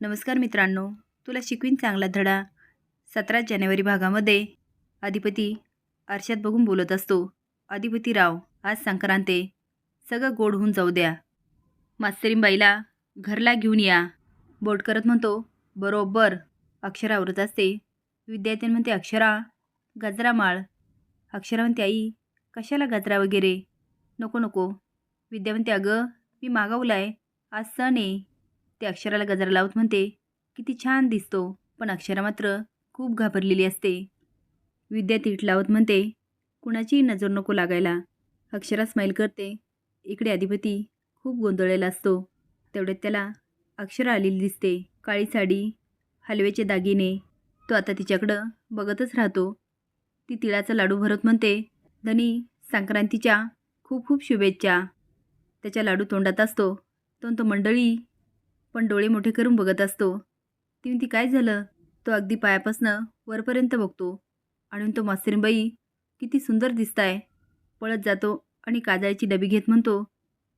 नमस्कार मित्रांनो तुला शिकवीन चांगला धडा. सतरा जानेवारी भागामध्ये अधिपती आरशात बघून बोलत असतो अधिपती राव आज संक्रांत सगळं गोड होऊन जाऊ द्या. मास्तरींबाईला घरला घेऊन या. बोट करत म्हणतो बरोबर अक्षरा आवरत असते. विद्यार्थी म्हणते अक्षरा गजरा माळ. अक्षरा म्हणते आई कशाला गजरा वगैरे? नको नको. विद्या म्हणते अगं मी मागवला आहे आज सण आहे. ते अक्षराला गजरा लावत म्हणते किती छान दिसतो पण अक्षरा मात्र खूप घाबरलेली असते. विद्या तीट लावत म्हणते कुणाचीही नजर नको लागायला. अक्षरा स्माईल करते इकडे अधिपती खूप गोंधळलेला असतो. तेवढ्यात त्याला अक्षरा आलेली दिसते काळी साडी हलव्याचे दागिने. तो आता तिच्याकडं बघतच राहतो. ती तिळाचा लाडू भरत म्हणते धनी संक्रांतीच्या खूप खूप शुभेच्छा. त्याच्या लाडू तोंडात असतो तो तो मंडळी पण डोळे मोठे करून बघत असतो. ती म्हणती काय झालं? तो अगदी पायापासनं वरपर्यंत बघतो. आणि तो मास्तरीबाई किती सुंदर दिसताय. पळत जातो आणि काजळीची डबी घेत म्हणतो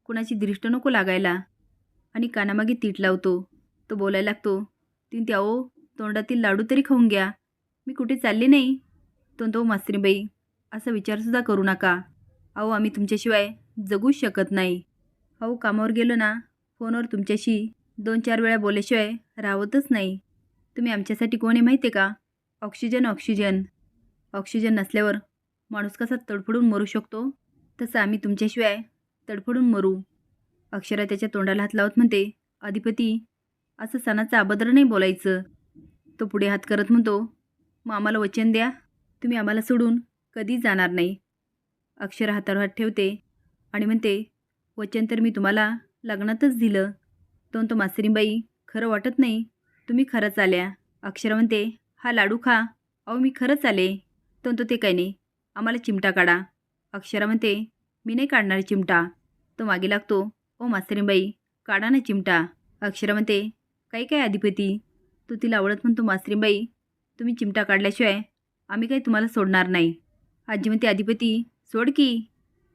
कुणाची दृष्ट नको लागायला. आणि कानामागे तीट लावतो. तो बोलायला लागतो ती म्हणते अहो तोंडातील लाडू तरी खाऊन घ्या. मी कुठे चालले नाही? तो तो हो, मास्तरीबाई असा विचारसुद्धा करू नका. अहो आम्ही तुमच्याशिवाय जगूच शकत नाही. अहो कामावर गेलो ना फोनवर तुमच्याशी दोन चार वेळा बोलल्याशिवाय राहतच नाही. तुम्ही आमच्यासाठी कोण आहे माहिती आहे का? Oxygen oxygen. ऑक्सिजन नसल्यावर माणूस कसा तडफडून मरू शकतो? तसं आम्ही तुमच्याशिवाय तडफडून मरू. अक्षरा त्याच्या तोंडाला हात लावत म्हणते अधिपती असं सणाचं अभद्र नाही बोलायचं. तो पुढे हात करत म्हणतो मग आम्हाला वचन द्या. तुम्ही आम्हाला सोडून कधीच जाणार नाही. अक्षर हातावर हात ठेवते आणि म्हणते वचन तर मी तुम्हाला लग्नातच दिलं. तो तो मासरींबाई खरं वाटत नाही. तुम्ही खरंच आल्या. अक्षरा म्हणते हा लाडू खा. अहो मी खरंच आले. तो तो ते काय नाही. आम्हाला चिमटा काढा. अक्षरा म्हणते मी नाही काढणार चिमटा. तो मागे लागतो ओ मास्तरीबाई काढा ना चिमटा. अक्षरा म्हणते काही काय अधिपती तू तिला आवडत म्हणतो मास्तरीबाई तुम्ही चिमटा काढल्याशिवाय आम्ही काही तुम्हाला सोडणार नाही. आजी म्हणते अधिपती सोड की.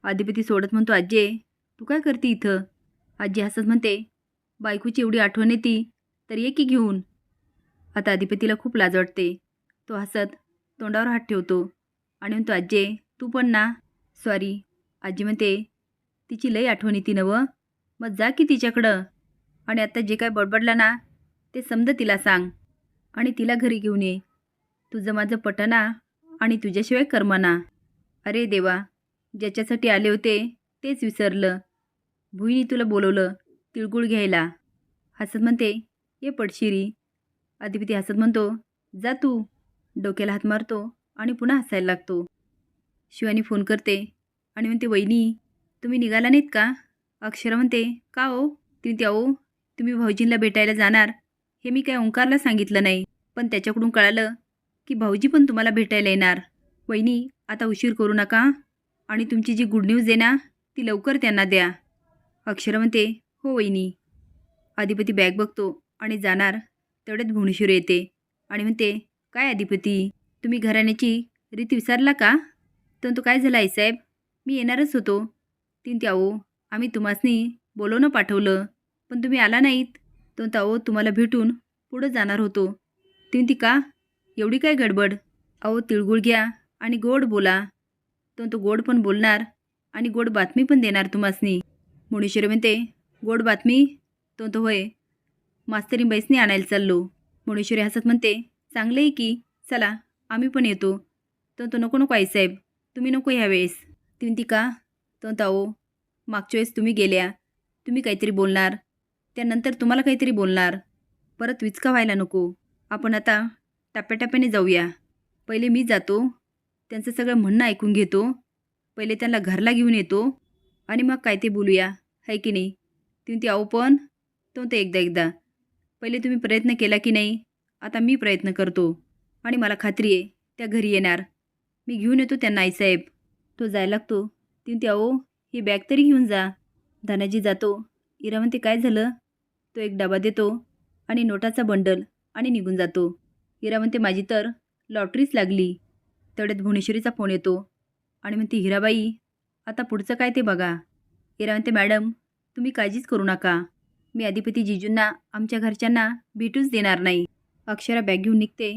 अधिपती सोडत म्हणतो आजे तू काय करते इथं? आजी हसत म्हणते बायकोची एवढी आठवण येते तर ये की घेऊन. आता अधिपतीला खूप लाज वाटते तो हसत तोंडावर हात ठेवतो आणि म्हणतो आजे तू पण ना. सॉरी आजी म्हणते तिची लई आठवण येते नवं. मग जा की तिच्याकडं. आणि आता जे काय बडबडला ना ते समज तिला सांग. आणि तिला घरी घेऊन ये. तुझं माझं पटना आणि तुझ्याशिवाय कर्मना. अरे देवा ज्याच्यासाठी आले होते तेच विसरलं. भुईनी तुला बोलवलं. तिळगुळ घ्यायला. हसत म्हणते ये पडशिरी अधिपती हसत म्हणतो जा तू. डोक्याला हात मारतो आणि पुन्हा हसायला लागतो. शिवानी फोन करते आणि म्हणते वहिनी तुम्ही निघाला नाहीत का? अक्षरा म्हणते का हो? ती त्याओ तुम्ही भाऊजींना भेटायला जाणार. हे मी काय ओंकारला सांगितलं नाही. पण त्याच्याकडून कळालं की भाऊजी पण तुम्हाला भेटायला येणार. वहिनी आता उशीर करू नका आणि तुमची जी गुड न्यूज आहे ना ती लवकर त्यांना द्या. अक्षरा म्हणते हो वहिनी. अधिपती बॅग बघतो आणि जाणार. तेवढ्यात भुवनेश्वर येते. आणि म्हणते काय अधिपती तुम्ही घराण्याची रीत विसरला का? तर तो काय झाला साहेब मी येणारच होतो. तीन त्याओ आम्ही तुम्हासनी बोलवणं पाठवलं पण तुम्ही आला नाहीत. तो ताओ तुम्हाला भेटून पुढं जाणार होतो. तीन ती का? एवढी काय गडबड? अहो तिळगुळ घ्या आणि गोड बोला. तो तो गोड पण बोलणार आणि गोड बातमी पण देणार तुम्हासनी. मुणेश्वरी म्हणते गोड बातमी तो तो होय. मास्तरी बैसनी आणायला चाललो. मुणेश्वरी हसत म्हणते चांगलं आहे की. चला आम्ही पण येतो. तो तो नको नको आईसाहेब तुम्ही नको ह्यावेळेस ती म्हणती का? तो ताओ मागच्या वेळेस तुम्ही गेल्या. तुम्ही काहीतरी बोलणार. त्यानंतर तुम्हाला काहीतरी बोलणार. परत विचका व्हायला नको. आपण आता टप्प्याटप्प्याने जाऊया. पहिले मी जातो. त्यांचं सगळं म्हणणं ऐकून घेतो. पहिले त्यांना घरला घेऊन येतो. आणि मग काय ते बोलूया. आहे की नाही? ती ती आहो पण तो ते एकदा एकदा. पहिले तुम्ही प्रयत्न केला की नाही आता मी प्रयत्न करतो. आणि मला खात्री आहे त्या घरी येणार. मी घेऊन येतो त्यांना आईसाहेब. तो जायला लागतो. ती ती आहो ही बॅग तरी घेऊन जा. धनाजी जातो. इरा म्हणते काय झालं? तो एक डबा देतो आणि नोटाचा बंडल आणि निघून जातो. हिरा म्हणते माझी तर लॉटरीच लागली. तेवढ्यात भुवनेश्वरीचा फोन येतो. आणि म्हणते हिराबाई आता पुढचं काय ते बघा. हिरा म्हणते मॅडम तुम्ही काळजीच करू नका. मी अधिपती जिजूंना आमच्या घरच्यांना भेटूच देणार नाही. अक्षरा बॅग घेऊन निघते.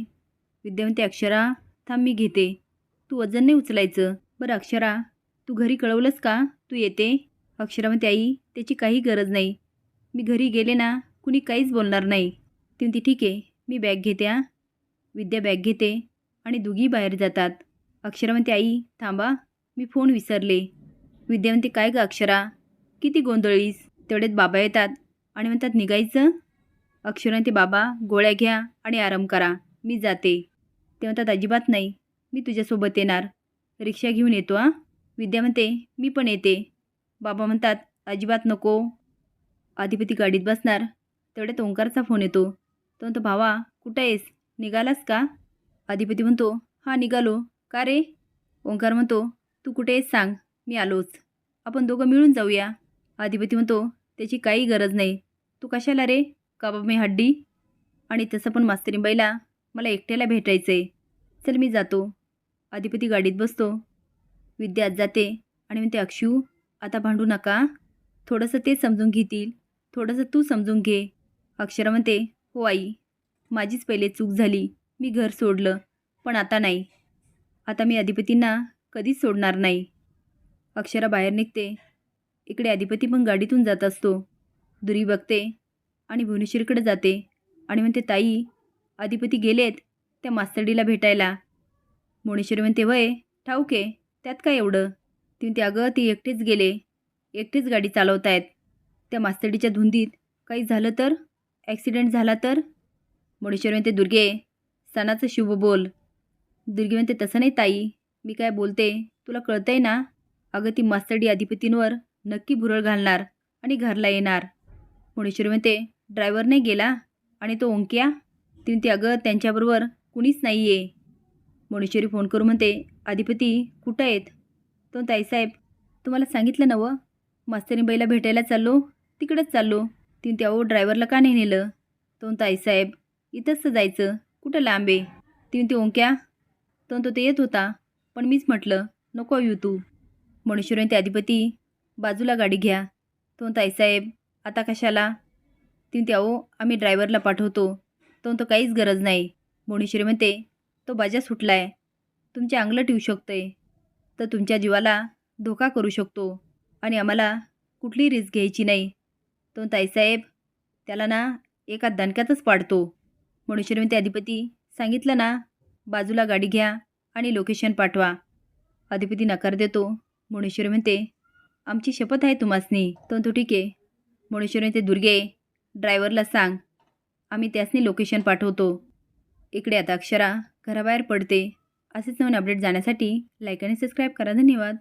विद्यावंती अक्षरा थांब मी घेते. तू वजन नाही उचलायचं. बरं अक्षरा तू घरी कळवलंस का? तू येते. अक्षरा म्हणते आई त्याची काही गरज नाही. मी घरी गेले ना कुणी काहीच बोलणार नाही. ती म्हणते ठीक आहे मी बॅग घेते आ विद्या बॅग घेते आणि दोघी बाहेर जातात. अक्षरा म्हणते आई थांबा मी फोन विसरले. विद्या म्हणते काय गं अक्षरा किती गोंधळीस तेवढ्यात बाबा येतात आणि म्हणतात निघायचं? अक्षराने ते बाबा गोळ्या घ्या आणि आराम करा. मी जाते. ते म्हणतात अजिबात नाही. मी तुझ्यासोबत येणार. रिक्षा घेऊन येतो आ विद्या म्हणते मी पण येते. बाबा म्हणतात अजिबात नको. अधिपती गाडीत बसणार. तेवढ्यात ओंकारचा फोन येतो. तो म्हणतो भावा कुठं आहेस? निघालास का? अधिपती म्हणतो हां निघालो. का रे? ओंकार म्हणतो तू कुठे आहेस सांग. मी आलोच. आपण दोघं मिळून जाऊया. अधिपती म्हणतो त्याची काही गरज नाही. तू कशाला रे? कबाब मी हड्डी? आणि तसं पण मास्तरीबाईला मला एकट्याला भेटायचं आहे चल मी जातो. अधिपती गाडीत बसतो. विद्या जाते आणि म्हणते अक्षू आता भांडू नका. थोडंसं ते समजून घेतील. थोडंसं तू समजून घे. अक्षरा म्हणते हो आई माझीच पहिले चूक झाली. मी घर सोडलं पण आता नाही. आता मी अधिपतींना कधीच सोडणार नाही. अक्षरा बाहेर निघते. इकडे अधिपती पण गाडीतून जात असतो. दुरी बघते आणि भुवनेश्वरीकडे जाते आणि म्हणते ताई अधिपती गेलेत त्या मास्तरडीला भेटायला. भुवनेश्वरी म्हणते वय ठाऊक आहे त्यात काय एवढं? ती म्हणते अगं ती एकटेच गेले एकटेच गाडी चालवत आहेत त्या मास्तडीच्या धुंदीत काही झालं तर? ॲक्सिडेंट झाला तर? मुणेश्वर म्हणते दुर्गे सणाचं शुभ बोल. दुर्गे म्हणते तसं नाही ताई. मी काय बोलते तुला कळतंय ना? अगं ती मास्तडी अधिपतींवर नक्की भुरळ घालणार आणि घरला येणार. मुणेश्वरी म्हणते ड्रायव्हर नाही गेला आणि तो ओंक्या ती म्हणते अगं त्यांच्याबरोबर कुणीच नाही आहे मुणेश्वरी फोन करून म्हणते अधिपती कुठं आहेत? तो ताईसाहेब तुम्हाला सांगितलं नवं मास्तरीबाईला भेटायला चाललो तिकडंच चाललो. ती म्हणते अहो ड्रायव्हरला का नाही नेलं? तो ताईसाहेब इथंच तर जायचं. कुठं लांब आहे? ती म्हणते ओंक्या. तो तो ते येत होता पण मीच म्हटलं नको येऊ तू. मनुष्यवर ते अधिपती बाजूला गाडी घ्या. तो ताईसाहेब आता कशाला? ती म्हणते अहो आम्ही ड्रायव्हरला पाठवतो. तो तो काहीच गरज नाही. मोणीश्वरी म्हणते तो बाजा सुटला आहे तुमच्या अंगलट शकतं आहे तर तुमच्या जीवाला धोका करू शकतो आणि आम्हाला कुठली रिस्क घ्यायची नाही. तो ताईसाहेब त्याला ना एका दणक्यातच पाडतो. मनुष्यरी म्हणते अधिपती सांगितलं ना? बाजूला गाडी घ्या आणि लोकेशन पाठवा. अधिपती नकार देतो. मुणेश्वरी म्हणते आमची शपथ आहे तुम्हासनी. तो तो ठीक आहे. मुणेश्वरी ते दुर्गे ड्रायव्हरला सांग. आम्ही त्यासनी लोकेशन पाठवतो. इकडे आता अक्षरा घराबाहेर पडते. असेच नवीन अपडेट जाण्यासाठी लाईक आणि सबस्क्राईब करा. धन्यवाद.